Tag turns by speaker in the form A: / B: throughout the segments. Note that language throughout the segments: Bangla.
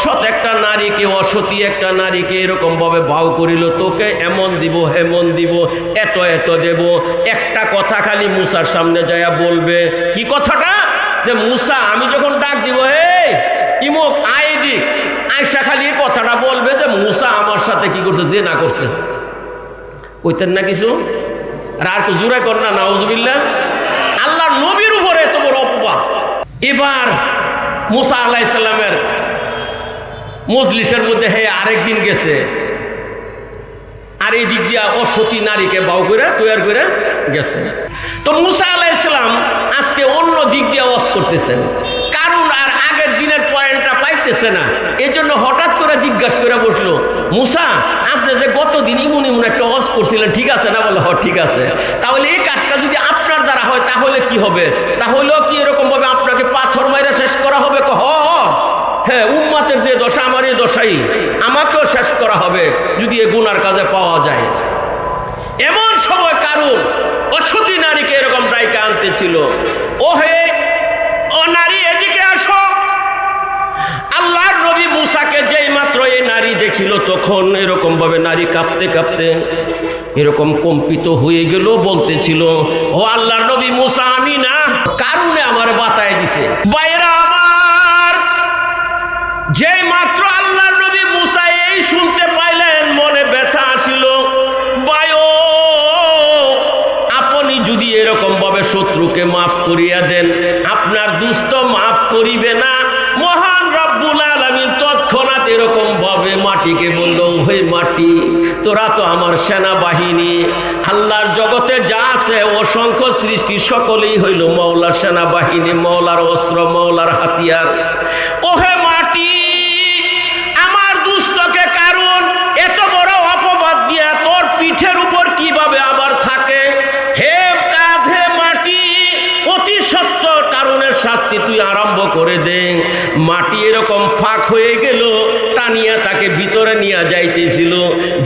A: অসৎ একটা নারীকে, অসতী একটা নারীকে এরকম ভাবে ভাও করিল, তোকে এমন দিব, হেমন দিব, এত এত দেব। একটা কথা খালি মুসার সামনে যায়া বলবে, কি কথাটা? যে মুসা, আমি যখন ডাক দিব হে ইমুক, আয় দিক আয়সা খালি এই কথাটা বলবে যে মুসা আমার সাথে কি করছে যে না করছে। কইতেন না কিছু? আর আর জুড়ে কর না নাউজবিল্লা আল্লাহ নবীর উপরে এত বড় অপবাদ। এবার মুসা আল্লাহ ইসলামের মজলিসের মধ্যে হে আরেকদিন গেছে। আর এই দিক দিয়া অসতী নারীকে বাউ করে তৈরি করে গেছে। তো মুসা আলাহ ইসলাম আজকে অন্য দিক দিয়ে ওয়াজ করতেছেন। কারণ আর আগের দিনের পয়েন্টটা পাইতেছে না। এই জন্য হঠাৎ করে জিজ্ঞাসা করে বসল, মুসা, আপনি যে গত দিন ইমুন ইমুন একটা ওয়াজ করছিলেন, ঠিক আছে না? বলে হ ঠিক আছে। তাহলে এই কাজটা যদি আপনার দ্বারা হয়, তাহলে কি হবে? তাহলেও কি এরকম ভাবে আপনাকে পাথর মাইরা শেষ করা হবে? ক হ হ। হ্যাঁ উম্মাতের যে দশা আমার এই দশাই। আমাকেও শেষ করা হবে যদি এ গুনার কাজে পাওয়া যায়। এমন সময় কারণ অসতী নারীকে এরকম ডাইকে আনতেছিল। ও হে ও নারী, এদিকে আসো। আল্লাহর নবী মুসাকে যেই মাত্র এই নারী দেখিল, তখন এরকম ভাবে নারী কাঁপতে কাঁপতে এরকম কম্পিত হয়ে গেল, বলতেছিল, ও আল্লাহর নবী মুসা, আমি না কারণে আমার বাতায় দিছে। বাইরা যেই মাত্র আল্লাহর নবী মুসা এই শুনতে পাইলেন, মনে ব্যথা আসিল। বায়ো আপনি যদি এরকম ভাবে শত্রুকে মাফ করিয়া দেন, আপনার দুস্থ মাফ করিবে না। মহান রব্বুল আলামিন তৎক্ষণাৎ এরকম ভাবে মাটিকে বলল ওই মাটি, তোরা তো আমার সেনাবাহিনী। আল্লাহর জগতে যা আছে, অসংখ্য সৃষ্টি সকলেই হইল মৌলার সেনাবাহিনী, মৌলার অস্ত্র, মৌলার হাতিয়ার। ওহে হয়ে গেল, টানিয়া তাকে ভিতরে নিয়ে যাইতেছিল।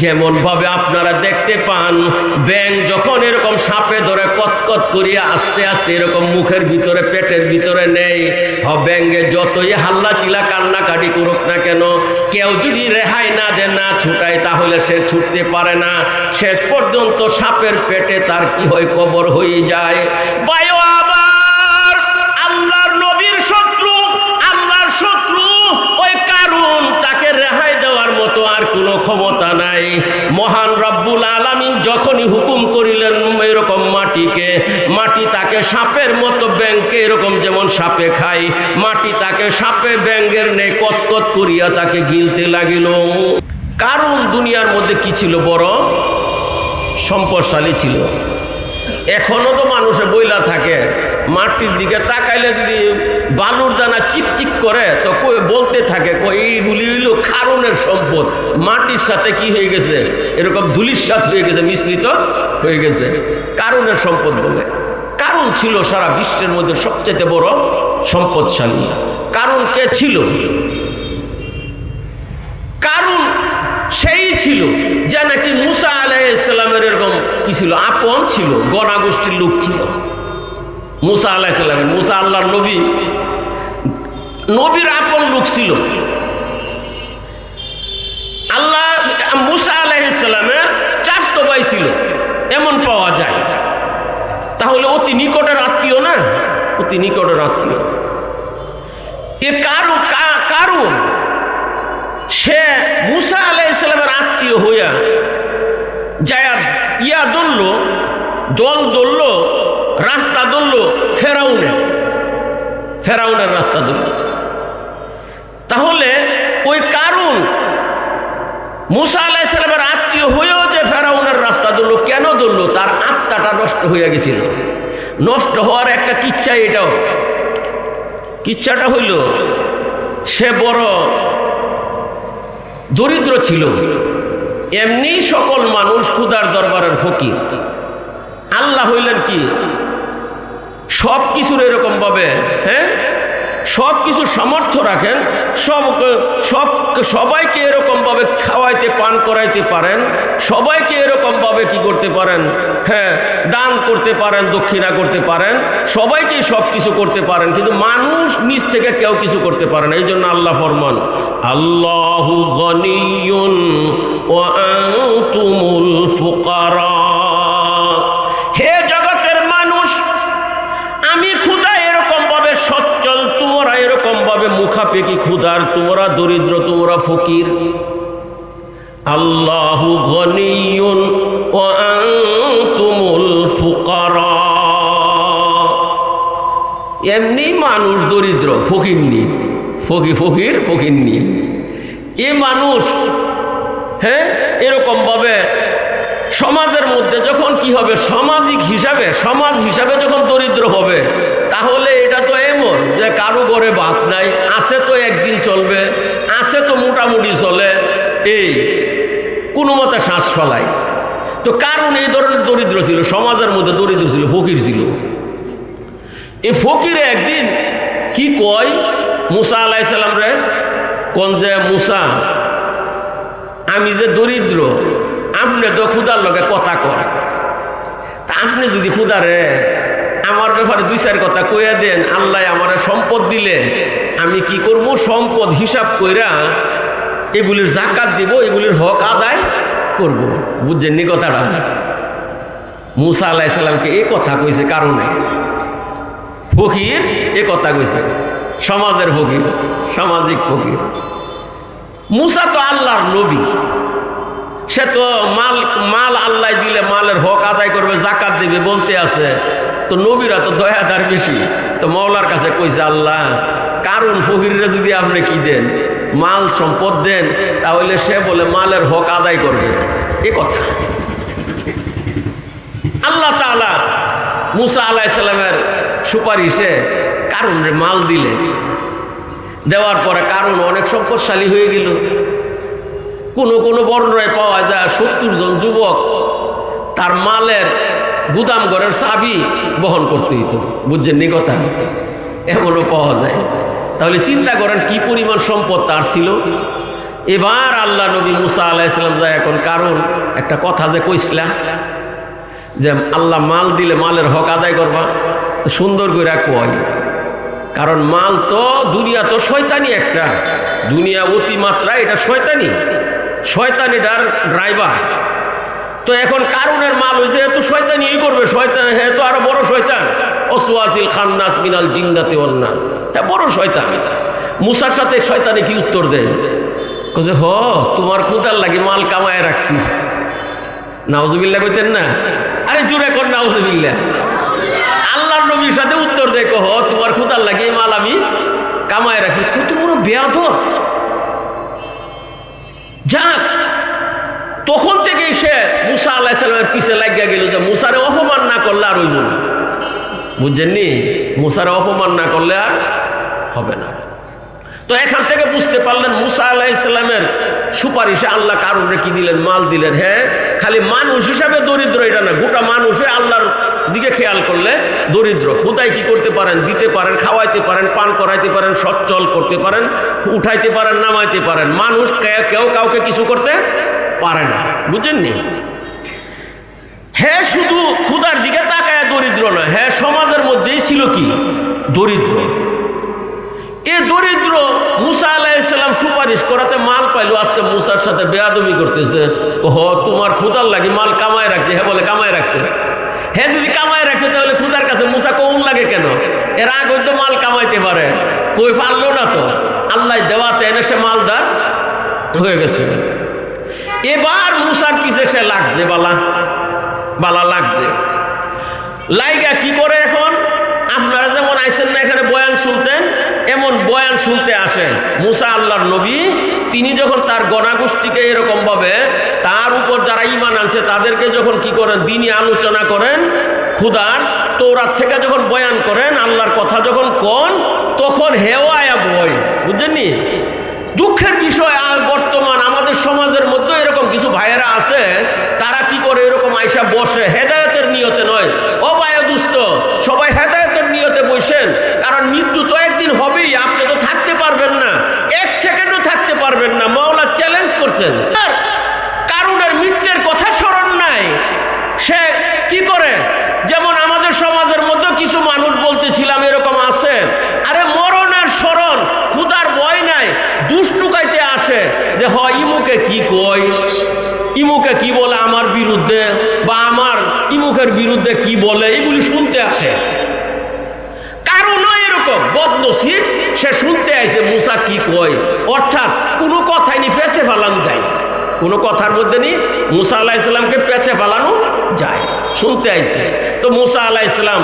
A: যেমন ভাবে আপনারা দেখতে পান ব্যাং যখন এরকম সাপে ধরে কতকত করিয়া আস্তে আস্তে এরকম মুখের ভিতরে, পেটের ভিতরে নেই হ ব্যাঙ্গে যতই হাল্লা চিলা কান্নাকাটি করুক না কেন, কেউ যদি রেহাই না দেন না ছুটায়, তাহলে সে ছুটতে পারে না। শেষ পর্যন্ত সাপের পেটে তার কি হয়, কবর হয়ে যায়। বায়ু করিয়া তাকে গিলতে লাগিল। কারণ দুনিয়ার মধ্যে কি ছিল বড়? সম্পদশালী ছিল। এখনও তো মানুষে বইলা থাকে, মাটির দিকে তাকাইলে যদি বালুর দানা চিকচিক করে, তো কই বলতে থাকে, কই এইগুলি হইল খারণের সম্পদ। মাটির সাথে কি হয়ে গেছে? এরকম ধুলির সাথে হয়ে গেছে, মিশ্রিত হয়ে গেছে। কারণের সম্পদ বলে। কারণ ছিল সারা বিশ্বের মধ্যে সবচেয়ে বড় সম্পদশালী। কারণ কে ছিল কারণ সেই ছিল। যে নাকি মুসা আলাহ ইসলামের এরকম কি ছিল? আপন ছিল গণা গোষ্ঠীর লোক ছিল। মুসা আলাহ ইসলামের মুসা আল্লাহর নবী, নবীর আপন লোক ছিল। আল্লাহ মুসা আলাহ ইসলামের চাস্ত ভাই ছিল, এমন পাওয়া যায়। তাহলে অতি নিকটের আত্মীয় না? অতি নিকটের আত্মীয়। এ কারু কারণ সে মুসা আলাহ ইসলামের আত্মীয় হইয়া যায় ইয়া দলল, দল দলল, রাস্তা দলল ফেরাউনে ফেরাউনের রাস্তা দলল। তাহলে ওই কারণ মুসা আলাহ ইসলামের আত্মীয় হয়েও যে ফেরাউনের রাস্তা দলল, কেন দলল? তার আত্মাটা নষ্ট হইয়া গেছিল। নষ্ট হওয়ার একটা কিচ্ছা এটাও। কিচ্ছাটা হইল, সে বড় দরিদ্র ছিল। এমনি সকল মানুষ ক্ষুদার দরবারের ফকির। আল্লাহ হইলেন কি? সব কিছুর এরকম ভাবে হ্যাঁ? সব কিছু সামর্থ্য রাখেন, সব সব, সবাইকে এরকমভাবে খাওয়াইতে, পান করাইতে পারেন, সবাইকে এরকমভাবে কি করতে পারেন? হ্যাঁ দান করতে পারেন, দক্ষিণা করতে পারেন, সবাইকেই সব কিছু করতে পারেন, কিন্তু মানুষ নিজ থেকে কেউ কিছু করতে পারে না এই জন্য আল্লাহ ফরমান, আল্লাহ আনতুমুল তোমরা দরিদ্র, তোমরা ফকির। আল্লাহু ফুকারা। এমনি মানুষ দরিদ্র, ফকির নি। ফকি, ফকির ফকির নি। এ মানুষ হ্যাঁ এরকম ভাবে সমাজের মধ্যে যখন কি হবে? সামাজিক হিসাবে, সমাজ হিসাবে যখন দরিদ্র হবে, তাহলে এটা তো এমন যে কারও ঘরে ভাত নাই, আছে তো একদিন চলবে, আছে তো মোটামুটি চলে, এই কোনো মতে শ্বাস ফলায় তো কারণ এই ধরনের দরিদ্র ছিল, সমাজের মধ্যে দরিদ্র ছিল, ফকির ছিল। এই ফকিরে একদিন কি কয়, মুসা আলাইসাল্লাম রে? কোন যে, মুসা, আমি যে দরিদ্র, আপনি তো ক্ষুদার লগে কথা কয়। তা আপনি যদি ক্ষুদারে আমার ব্যাপারে দুই চার কথা কইয়া দেন, আল্লাহ আমার সম্পদ দিলে, আমি কি করব? সম্পদ হিসাব কইরা এগুলির জাকাত দিব, এগুলির হক আদায় করব। বুঝছেননি কথাটা? মুসা আল্লাহ আলাইসাল্লামকে এই কথা কইছে কারণে। ফকির এ কথা কইছে। সমাজের ফকির, সামাজিক ফকির। মুসা তো আল্লাহর নবী। সে তো মাল মাল আল্লাহ দিলে মালের হক আদায় করবে, জাকাত দেবে বলতে আছে। তো নবীরা তো দয়াদার বেশি। তো মৌলার কাছে কইছে, আল্লাহ কারণ ফকিররা যদি আপনি কি দেন, মাল সম্পদ দেন, তাহলে সে বলে মালের হক আদায় করবে। এ কথা। আল্লাহ তাআলা মুসা আলাইসাল্লামের সুপারিশে কারণ মাল দিলেন। দেওয়ার পরে কারণ অনেক সম্পদশালী হয়ে গেল। কোনো কোনো বর্ণনায় পাওয়া যায় সত্তর জন যুবক তার মালের গুদাম ঘরের চাবি বহন করতে হইতো, বুঝছেন নি কথা? এমনও পাওয়া যায়। তাহলে চিন্তা করেন কি পরিমাণ সম্পদ তার ছিল? এবার আল্লাহ নবী মুসা আলাইসালাম যায় এখন কারণ, একটা কথা যে কইসলা যে আল্লাহ মাল দিলে মালের হক আদায় করবা সুন্দর করে কয়। কারণ মাল তো দুনিয়া তো শয়তানি একটা, দুনিয়া অতিমাত্রা এটা শয়তানি। শয়তানিটার ড্রাইভার। তো এখন কারণের মাল হয়েছে এত শয়তানি এই করবে, শয়তান হ্যাঁ তো আরও বড় শয়তান। অসুয়াসিল খান্নাস মিনাল জিন্দাতে অন্যা হ্যাঁ বড় শয়তান। মুসার সাথে শয়তানে কি উত্তর দেয়? যে হ, তোমার খুদার লাগে মাল কামায় রাখছি। নাউজুবিল্লা কইতেন না? আরে জুড়ে কর নাউজুবিল্লা আল্লাহর নবীর সাথে উত্তর দেয়, কহ, তোমার খুদার লাগে মাল আমি কামায় রাখছি। বড় বেয়াদ যাক, তখন থেকেই সে মুসা আল্লাহ সাল্লামের পিছে লাগিয়া গেল যে মুসারে অপমান না করলে আর হইব না। বুঝছেননি? মুসারে অপমান না করলে আর হবে না। তো এখান থেকে বুঝতে পারলেন মুসা আল্লাহ ইসলামের সুপারিশে আল্লাহ কারণে কি দিলেন, মাল দিলেন। হ্যাঁ খালি মানুষ হিসাবে দরিদ্র এটা না, গোটা মানুষে আল্লাহর দিকে খেয়াল করলে দরিদ্র খুদাই কি করতে পারেন, দিতে পারেন, খাওয়াইতে পারেন, পান করাইতে পারেন, সচ্ছল করতে পারেন, উঠাইতে পারেন, নামাইতে পারেন। মানুষ কেউ কাউকে কিছু করতে পারে না। বুঝেননি? হ্যাঁ শুধু ক্ষুদার দিকে তাকায় দরিদ্র নয় হ্যাঁ সমাজের মধ্যেই ছিল কি? দরিদ্র। এ দরিদ্র মুসা আলাইসাল্লাম সুপারিশ করাতে মাল পাইলো, আজকে মুসার সাথে বেয়াদবি করতেছে। ওহ, তোমার ক্ষুদার লাগে মাল কামায় রাখছে। হ্যাঁ বলে, কামায় রাখছে। হ্যাঁ যদি কামায় রাখছে, তাহলে খুদার কাছে মুসা কৌন লাগে কেন? এর আগ হয়তো মাল কামাইতে পারে। কই পারল না তো? আল্লাহ দেওয়াতে এনে সে মালদার হয়ে গেছে। এবার মুসার পিছে সে লাগছে বালা। বালা লাগছে। লাইগা কি করে এখন? আপনারা আইসেন না এখানে বয়ান শুনতেন এমন বয়ান শুনতে আসেন মুসা আল্লাহর নবী, তিনি যখন তার গণাগোষ্ঠীকে এরকম ভাবে তার উপর যারা ইমান আনছে, তাদেরকে যখন কি করেন? দিনই আলোচনা করেন খুদার তৌরাত থেকে যখন বয়ান করেন, আল্লাহর কথা যখন কন, তখন হেও আয়া বই বুঝছেননি দুঃখের বিষয়, আর বর্তমান আমাদের সমাজের মধ্যে এরকম কিছু ভাইয়েরা আছে, তারা কি করে এরকম আয়সা বসে হেদায়তের করেছেন কারণের মৃত্যের কথা স্মরণ নাই। সে কি করে? যেমন আমাদের সমাজের মধ্যে কিছু মানুষ বলতেছিলাম, এরকম আছে। আরে মরণের স্মরণ ক্ষুদার ভয় নাই দুষ্টুকাইতে আসে। যে হ, ইমুকে কি কই? ইমুকে কি বলে আমার বিরুদ্ধে? বা আমার ইমুখের বিরুদ্ধে কি বলে? এগুলি শুনতে আসে। কারণ এরকম, বদনসিব আইছে মুসা কি কয়। অর্থাৎ কোনো কথাই নি পেছে ফালানো যায়। কোনো কথার মধ্যে নি মুসা আল্লাহ ইসলামকে পেছে ফেলানো যায়। শুনতে আইছে তো মুসা আল্লাহ ইসলাম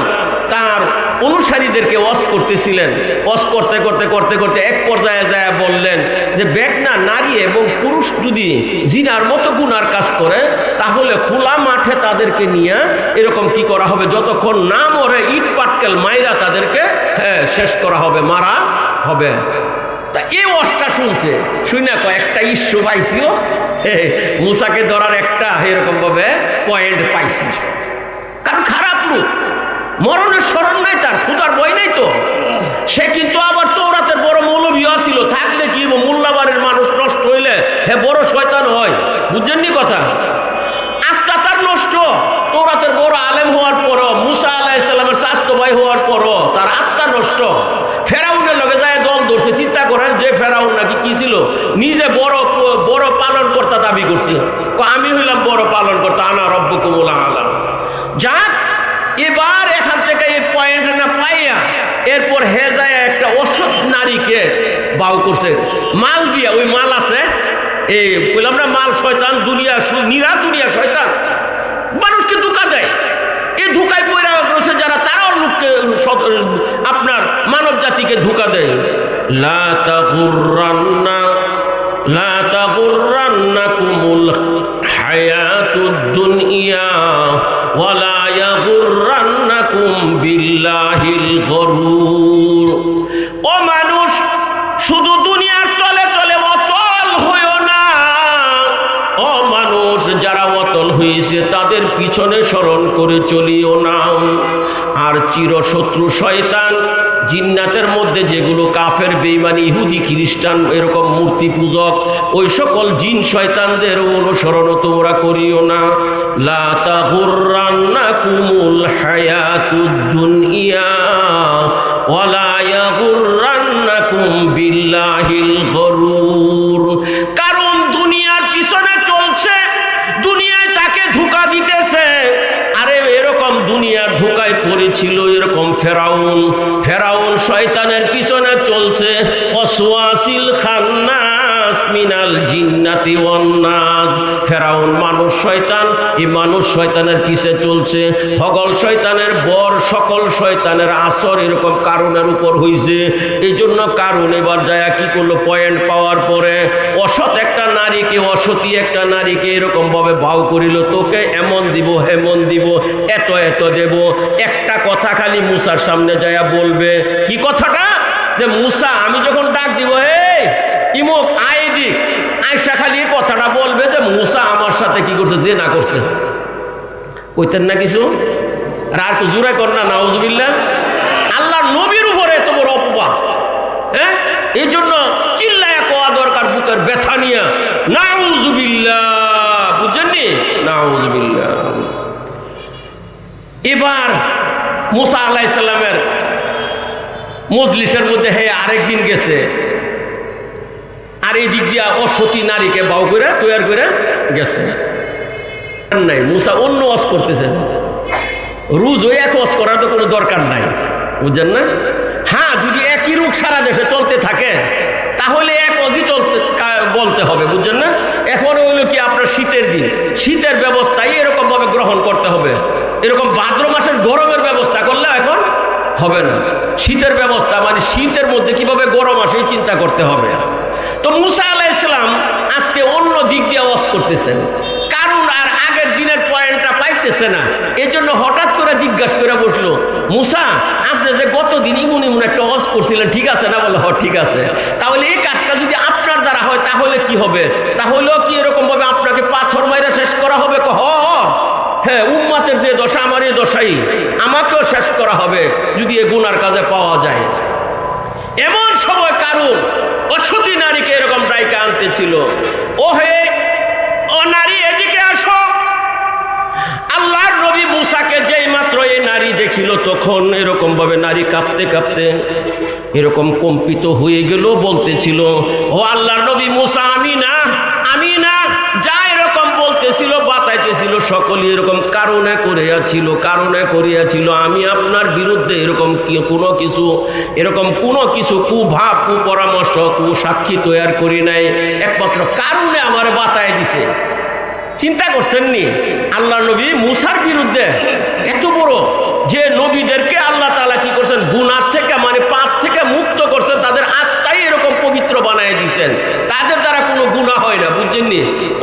A: তার অনুসারীদেরকে ওয়াশ করতেছিলেন। ওয়াশ করতে করতে করতে করতে এক পর্যায়ে যায় বললেন যে বেগনা নারী এবং পুরুষ যদি জিনার মতো গুনার কাজ করে, তাহলে খোলা মাঠে তাদেরকে নিয়ে এরকম কি করা হবে? যতক্ষণ না মরে, ইট, পাটকেল মাইরা তাদেরকে হ্যাঁ শেষ করা হবে, মারা হবে। তা এই ওয়াশটা শুনছে। শুনে কয়েকটা ইস্যু পাইছিল মুসাকে ধরার একটা এরকমভাবে পয়েন্ট পাইছি। কারণ খারাপ লোক। মরণের স্মরণ নাই তার খুদার বই নাই তো। সে কিন্তু আবার তৌরাতের বড় মৌলভীও ছিল থাকলে কি মোল্লাবারের মানুষ নষ্ট হইলে হে বড় শয়তান হয়। বুঝছেন কথা আত্মা তার নষ্ট তৌরাতের বড় আলেম হওয়ার পরও মুসা আলাহিসাল্লামের স্বাস্থ্য ভাই হওয়ার পরও তার আত্মা নষ্ট ফেরাউনের লগে যায় দল ধরছে চিন্তা করেন যে ফেরাউন নাকি কি ছিল নিজে বড় বড় পালন কর্তা দাবি করছে কয়, আমি হইলাম বড় পালন কর্তা আনা রব্ব কুমুলা আলা যাক এবার এখান থেকে এই পয়েন্ট না পাইয়া এরপর হে যায় একটা অসৎ নারীকে বাউ করছে? মাল দিয়া, ওই মাল আছে। এই বললাম না, মাল শয়তান, দুনিয়া নিরা দুনিয়া শয়তান। মানুষকে ধোকা দেয়। এই ধোকায় পয়রা রয়েছে যারা, তারাও লোককে আপনার মানব জাতিকে ধোকা দেয়। লা তাগুররান্না, লা তাগুররান্নাকুমুল হায়াতুদ দুনিয়া ওয়ালা ইয়াগুররান্নাকুম বিল্লাহিল পিছনে স্মরণ করে চলিও না। আর চিরশত্রু শয়তান, জিন্নাতের মধ্যে যেগুলো কাফের বেইমানি ইহুদি, খ্রিস্টান, এরকম মূর্তি পূজক, ওই সকল জিন শয়তানদের অনুসরণও তোমরা করিও না। লা তাগুররান্নাকুমুল হায়াতুদ দুনিয়া ওয়ালা ইয়াগুররান্নাকুম বিল্লাহিল ফেরাউন ফেরাউন শয়তানের পিছনে চলছে। অসওয়াসিল খান্নাস মিনাল জিন্নাতি ফেরাউন মানুষ শয়তান, এই মানুষ শয়তানের পিছে চলছে। হগল শয়তানের বর সকল শয়তানের আসর এরকম কারণের উপর হইছে। এই জন্য কারণ এবার যায় কি করল? পয়েন্ট পাওয়ার পরে অসৎ একটা নারীকে অসতী একটা নারীকে এরকম ভাবে ভাও করিল, তোকে এমন দিব, হেমন দিব, এত এত দেব। একটা কথা খালি মুসার সামনে যায়া বলবে, কি কথাটা? যে মুসা, আমি যখন ডাক দিব হে ইমুক, আয় দিক আয়সা খালি এই কথাটা বলবে যে মুসা আমার সাথে কি করছে? যে না করছে। কইতেন না কিছু? আর আর তো জুড়ে কর না নাউজবিল্লা আল্লাহ নবীর উপরে এত বড় অপবাদ হ্যাঁ এই জন্য চিল্লায়া কোয়া দরকার বুকের ব্যথা এবার মুসা আল্লাহ মজলিসের মধ্যে হে আরেকদিন গেছে। আর এই দিক দিয়া অসতী নারীকে বাউ করে তৈরি করে গেছে। নাই, মুসা অন্য ওয়াজ করতেছেন। রুজ ওই এক ওয়াজ করার তো কোনো দরকার নাই। বুঝছেন না? হ্যাঁ যদি একই রূপ সারা দেশে চলতে থাকে তাহলে এক অজি চলতে কা- বলতে হবে, বুঝছেন না? এখন হইল কি আপনার শীতের দিন। শীতের ব্যবস্থাই এরকম ভাবে গ্রহণ করতে হবে। এরকম ভাদ্র মাসের গরমের ব্যবস্থা করলে এখন হবে না। শীতের ব্যবস্থা মানে শীতের মধ্যে কীভাবে গরম আসে চিন্তা করতে হবে। তো মুসা আলাহ ইসলাম আজকে অন্য দিক দিয়ে ওয়াজ করতেছেন। কারণ আর আগের দিনের পয়েন্টটা পাইতেছে না। এই জন্য হঠাৎ করে জিজ্ঞাসা করে বসল, মুসা, আপনি যে গত দিন ইমুন ইমুন একটা ওয়াজ করছিলেন, ঠিক আছে না? বলে হ ঠিক আছে। তাহলে এই কাজটা আপনার দ্বারা হয়, তাহলে কি হবে? তাহলেও কি এরকম ভাবে আপনাকে পাথর মাইরা শেষ করা হবে? ক হ হ। হ্যাঁ উম্মাতের যে দশা, আমার এই দশাই। আমাকেও শেষ করা হবে, যদি এ গুনার কাজে পাওয়া যায়। এমন সময় কারণ অসতী নারীকে এরকম ডাইকে আনতেছিল ও হে ও নারী এদিকে আসো আল্লাহর নবী মুসাকে যেই মাত্র দেখিল তখন এরকম ভাবে নারী কাঁপতে কাঁপতে এরকম কম্পিত হয়ে গেল, বলতেছিল, ও আল্লাহর নবী মুসা আমি না আমি না যা এরকম বলতেছিল, বাতাইতেছিল সকলে, এরকম কারণে করিয়াছিল কারণে করিয়াছিল, আমি আপনার বিরুদ্ধে এরকম কোনো কিছু, এরকম কোনো কিছু কুভাব, কুপরামর্শ, কুসাক্ষী তৈয়ার করি নাই, একমাত্র কারণে আমার বাতায় দিছে। চিন্তা করছেন নি? আল্লাহ নবী মুসার বিরুদ্ধে, এত বড় যে নবীদেরকে আল্লাহ তালা কি করছেন? গুনার থেকে মানে পাপ থেকে মুক্ত করছেন, তাদের আত্মাই এরকম পবিত্র বানায় দিছেন তাদের দ্বারা কোনো গুণা হয় না বুঝছেন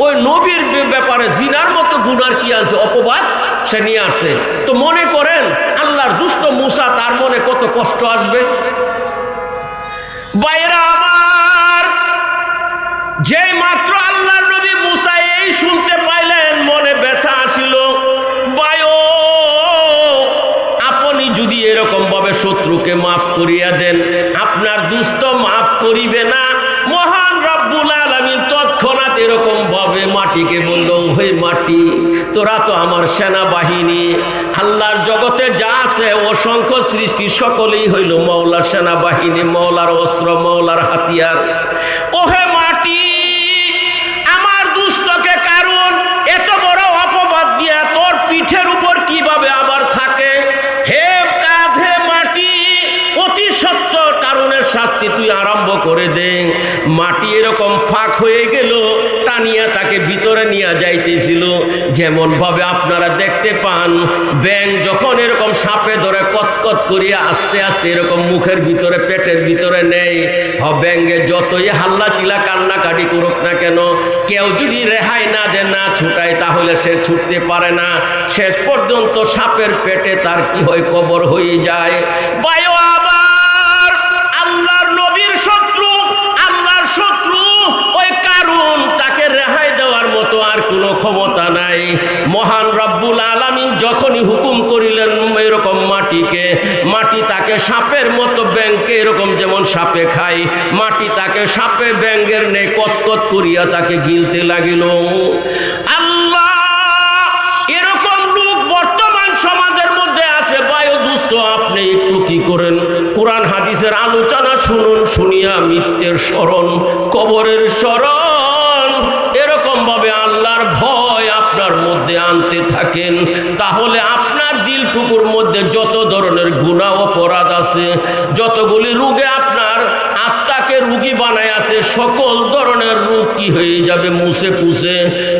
A: ওই নবীর ব্যাপারে জিনার মতো গুনার কি আছে? অপবাদ সে নিয়ে আসছে। তো মনে করেন, আল্লাহর দুষ্ট মূষা তার মনে কত কষ্ট আসবে? মাটিকে বলল ওই মাটি। তোরা তো আমার সেনাবাহিনী। আল্লাহর জগতে যা আছে, অসংখ্য সৃষ্টি সকলেই হইল মৌলার সেনাবাহিনী, মৌলার অস্ত্র, মৌলার হাতিয়ার। ফাঁক হয়ে গেল, টানিয়া তাকে ভিতরে নিয়ে যাইতেছিল। যেমন ভাবে আপনারা দেখতে পান ব্যাং যখন এরকম সাপে ধরে কতকত করিয়া আস্তে আস্তে এরকম মুখের ভিতরে, পেটের ভিতরে নেয়, হ ব্যাঙ্গে যতই হাল্লা চিলা কান্নাকাটি করুক না কেন, কেউ যদি রেহাই না দেয়, না ছুটায়, তাহলে সে ছুটতে পারে না। শেষ পর্যন্ত সাপের পেটে তার কি হয়, কবর হয়ে যায়। বায়ু সাপের মতো ব্যাংকে এরকম যেমন সাপে খায়, মাটি তাকে সাপে ব্যাঙ্গের নেই কতকত করিয়া তাকে গিলতে লাগিল। আল্লাহ, এরকম বর্তমান সমাজের মধ্যে আছে। বায়ু আপনি কি করেন? হাদিসের আলোচনা শুনুন, শুনিয়া কবরের স্মরণ। এরকম ভাবে আল্লাহর ভয় আপনার মধ্যে আনতে থাকেন। তাহলে আপনার দিলটুকুর মধ্যে যত ধরনের গুণা অপরাধ আছে, যতগুলি রোগে আপনার আত্মাকে রুগী বানায় আছে, সকল ধরনের রোগ কি হয়ে যাবে? মুছে পুষে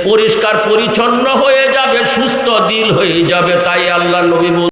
A: পরিষ্কার পরিচ্ছন্ন হয়ে যাবে, সুস্থ দিল হয়ে যাবে, তাই আল্লাহ নবী